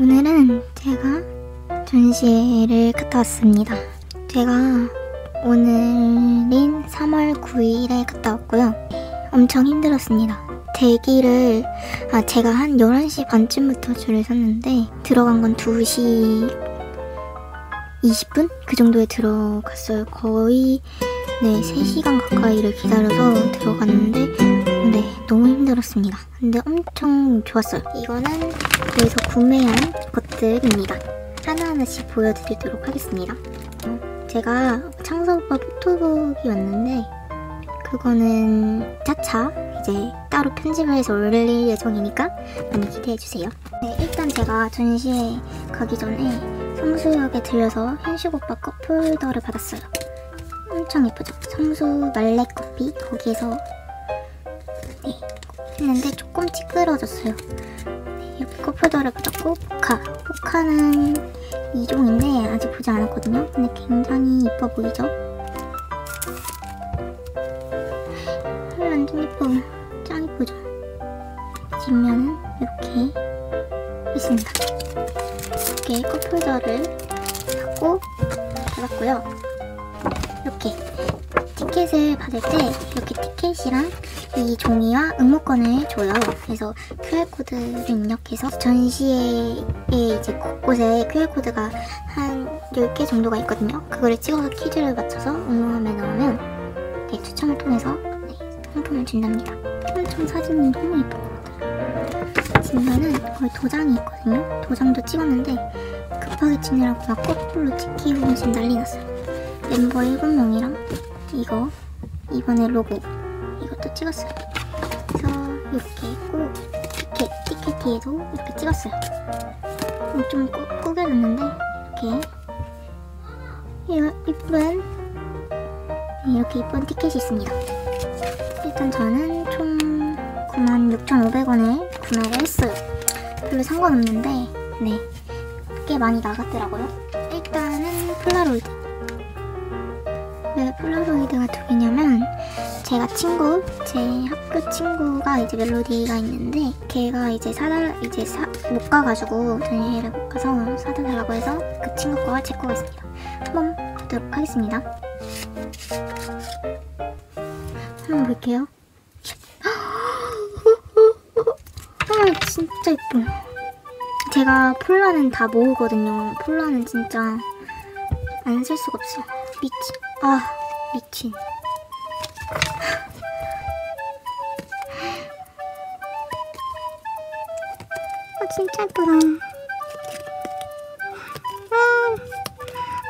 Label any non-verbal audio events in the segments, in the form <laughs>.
오늘은 제가 전시회를 갔다 왔습니다. 제가 오늘인 3월 9일에 갔다 왔고요. 엄청 힘들었습니다. 대기를 아 제가 한 11시 반쯤부터 줄을 섰는데 들어간 건 2시 20분? 그 정도에 들어갔어요. 거의 네 3시간 가까이를 기다려서 들어갔는데 네 너무 힘들었습니다. 근데 엄청 좋았어요. 이거는 여기서 구매한 것들입니다. 하나하나씩 보여드리도록 하겠습니다. 어, 제가 창서오빠 포토북이 왔는데 그거는 차차 이제 따로 편집을 해서 올릴 예정이니까 많이 기대해주세요. 네, 일단 제가 전시회 가기 전에 성수역에 들려서 현식 오빠 컵홀더를 받았어요. 엄청 예쁘죠? 성수 말레 커피 거기에서 네, 했는데 조금 찌그러졌어요. 네, 이렇게 컵홀더를 받았고 포카 포카는 2종인데 아직 보지 않았거든요. 근데 굉장히 예뻐 보이죠? 헐 완전 예뻐 짱 예쁘죠? 뒷면은 이렇게 있습니다. 이렇게 컵홀더를 받고 받았고요. 이렇게 티켓을 받을 때 이렇게 티켓이랑 이 종이와 응모권을 줘요. 그래서 QR코드를 입력해서 전시회에 이제 곳곳에 QR코드가 한 10개 정도가 있거든요. 그거를 찍어서 퀴즈를 맞춰서 응모함에 넣으면 네, 추첨을 통해서 네, 상품을 준답니다. 엄청 사진이 너무 예쁜 것 같아요. 뒷면은 거의 도장이 있거든요. 도장도 찍었는데 급하게 찍느라고 막 거꾸로 찍히고 지금 난리 났어요. 멤버 7명이랑 이거 이번에 로고 이것도 찍었어요. 그래서 이렇게 있고 티켓 티켓 뒤에도 이렇게 찍었어요. 음, 좀 꾸, 꾸겨놨는데 이렇게 이- 이쁜 네, 이렇게 이쁜 티켓이 있습니다. 일단 저는 총 96,500원에 구매를 했어요. 별로 상관없는데 네, 꽤 많이 나갔더라고요. 일단은 폴라로이드. 왜 폴라로이드가 두 개냐면 제가 친구, 제 학교 친구가 이제 멜로디가 있는데 걔가 이제 사달 이제 사, 못 가가지고 전시회를 못 가서 사다 달라고 해서 그 친구 거와 제 거가 있습니다. 한번 보도록 하겠습니다. 한번 볼게요. <gasps> 아 진짜 예뻐. 제가 폴라는 다 모으거든요. 폴라는 진짜 안 쓸 수가 없어. 미친. 아 미친. 아 진짜 예쁘다. 아,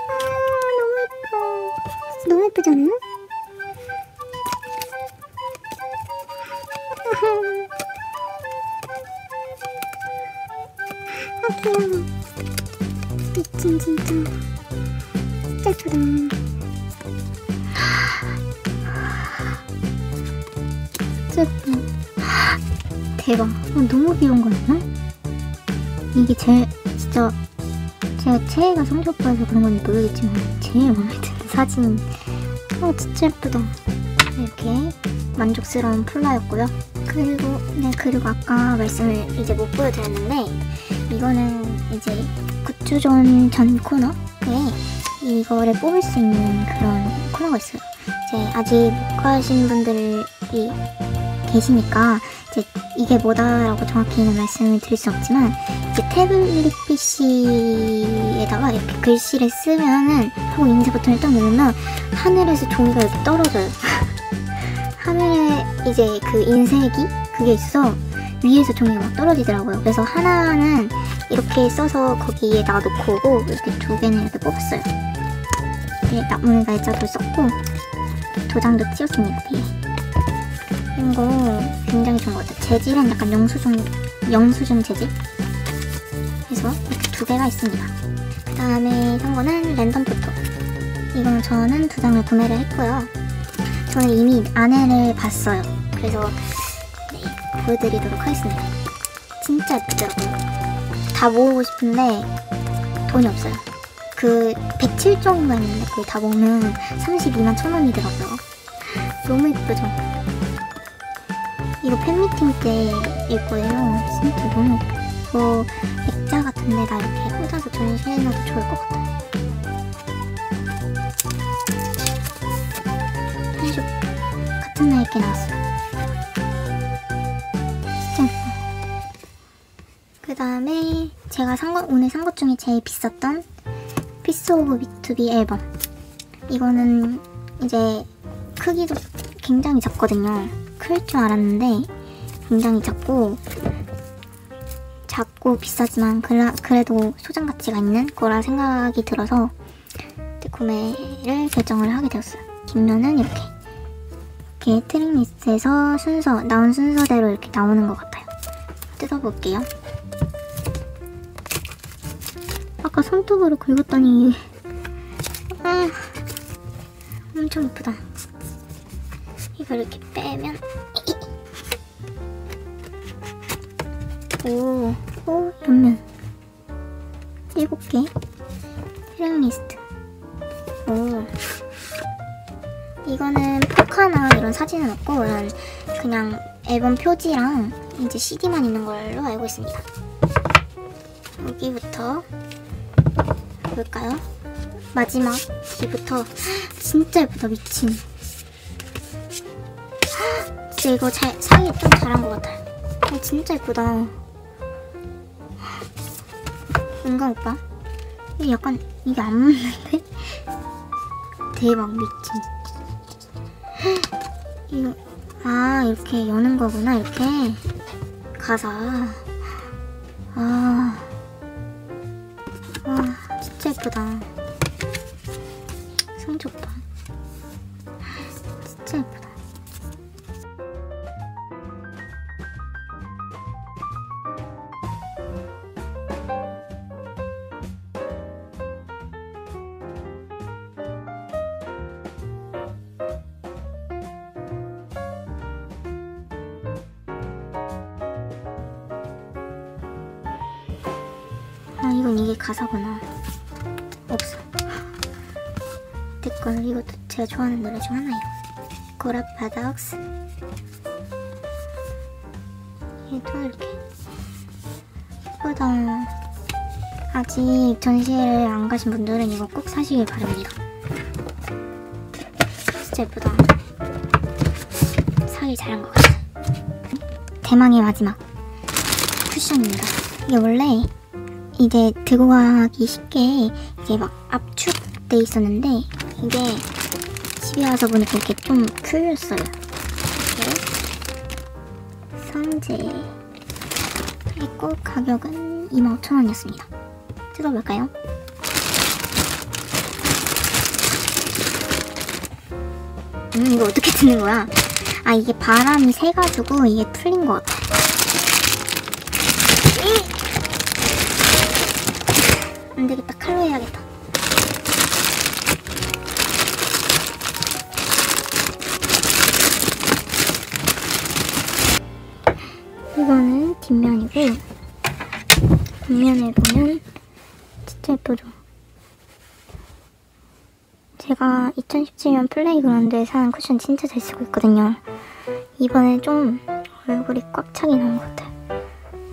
아 너무 예뻐. 너무 않나? <laughs> 아 귀여워. 미친 진짜. 진짜 예쁘다. 진짜 예뻐. 대박. 어, 너무 귀여운 거 아니야? 이게 제 진짜 제가 최애가 오빠여서 그런 건지 모르겠지만 제일 마음에 드는 사진. 어 진짜 예쁘다. 이렇게 만족스러운 폴라였고요. 그리고 네 그리고 아까 말씀을 이제 못 보여드렸는데 이거는 이제 굿즈존 전 코너에 이거를 뽑을 수 있는 그런 코너가 있어요. 이제 아직 못 가신 분들이 계시니까 이제 이게 뭐다라고 정확히는 말씀을 드릴 수 없지만 이제 태블릿 PC에다가 이렇게 글씨를 쓰면은 하고 인쇄 버튼을 딱 누르면 하늘에서 종이가 이렇게 떨어져요. <laughs> 하늘에 이제 그 인쇄기 그게 있어 위에서 종이가 막 떨어지더라고요. 그래서 하나는 이렇게 써서 거기에다가 놓고 오고 이렇게 두 개는 이렇게 뽑았어요. 네, 나 오늘 날짜도 썼고 도장도 찍었습니다. 뒤에. 이거 굉장히 좋은 것 같아요. 재질은 약간 영수증 영수증 재질. 그래서 이렇게 두 개가 있습니다. 그 다음에 산 거는 랜덤 포토. 이건 저는 두 장을 구매를 했고요. 저는 이미 안에를 봤어요. 그래서 네, 보여드리도록 하겠습니다. 진짜 예쁘더라고요. 다 모으고 싶은데 돈이 없어요. 그 107종인가 있는데 그걸 다 모으면 32만 천 원이더라고요. 너무 예쁘죠? 이거 팬미팅 때일 거예요. 진짜 너무 예뻐. 저 액자 같은 근데다 이렇게 꽂아서 전시해 놔도 좋을 것 같아요. 한쪽 같은 나이께 나왔어요. 진짜 예뻐. 그 다음에 제가 산 것, 오늘 산 것 중에 제일 비쌌던 피스 오브 비투비 앨범. 이거는 이제 크기도 굉장히 작거든요. 클 줄 알았는데 굉장히 작고 작고 비싸지만 그라, 그래도 소장 가치가 있는 거라 생각이 들어서 구매를 결정을 하게 되었어요. 뒷면은 이렇게 이렇게 트림 리스트에서 순서 나온 순서대로 이렇게 나오는 것 같아요. 뜯어볼게요. 아까 손톱으로 긁었더니 아, 엄청 예쁘다. 이렇게 빼면. 오, 오, 옆면. 일곱 개. 트랙 리스트. 오. 이거는 포카나 이런 사진은 없고 그냥 앨범 표지랑 이제 CD만 있는 걸로 알고 있습니다. 여기부터 볼까요? 마지막 뒤부터. <gasps> 진짜 예쁘다 미친 진짜 이거 잘, 상이 좀 잘한 것 같아요 어, 진짜 예쁘다. 은가 오빠? 이게 약간 이게 안 맞는데? 대박 미친. 이거 아 이렇게 여는 거구나 이렇게. 가사. 아. 와, 진짜 예쁘다. 성좋다. 진 아, 이건 이게 가사구나. 없어. 됐건 이것도 제가 좋아하는 노래 중 하나예요. 고라 파닥스. 얘도 이렇게 예쁘다. 아직 전시회를 안 가신 분들은 이거 꼭 사시길 바랍니다. 진짜 예쁘다. 사길 잘한 것 같아. 대망의 마지막 쿠션입니다. 이게 원래 이제 들고 가기 쉽게 이게 막 압축돼 있었는데 이게 집에 와서 보니까 이렇게 좀 풀렸어요. 이렇게 성제 그리고 가격은 25,000원이었습니다. 뜯어볼까요? 음 이거 어떻게 뜯는 거야? 아 이게 바람이 새가지고 이게 풀린 것 같아. 안 되겠다. 칼로 해야겠다. 이거는 뒷면이고 뒷면을 보면 진짜 예쁘죠? 제가 2017년 플레이그라운드에 산 쿠션 진짜 잘 쓰고 있거든요. 이번에 좀 얼굴이 꽉 차게 나온 것 같아요.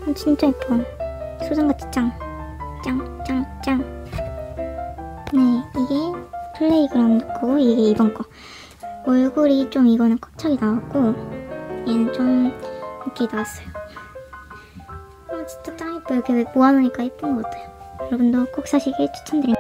어, 진짜 예뻐. 소장같이 짱. 짱, 짱, 짱. 네, 이게 플레이그라운드 거고 이게 이번 거. 얼굴이 좀 이거는 꽉 차게 나왔고 얘는 좀 이렇게 나왔어요. 아 진짜 짱 예뻐요. 이렇게 모아놓으니까 예쁜 것 같아요. 여러분도 꼭 사시길 추천드립니다.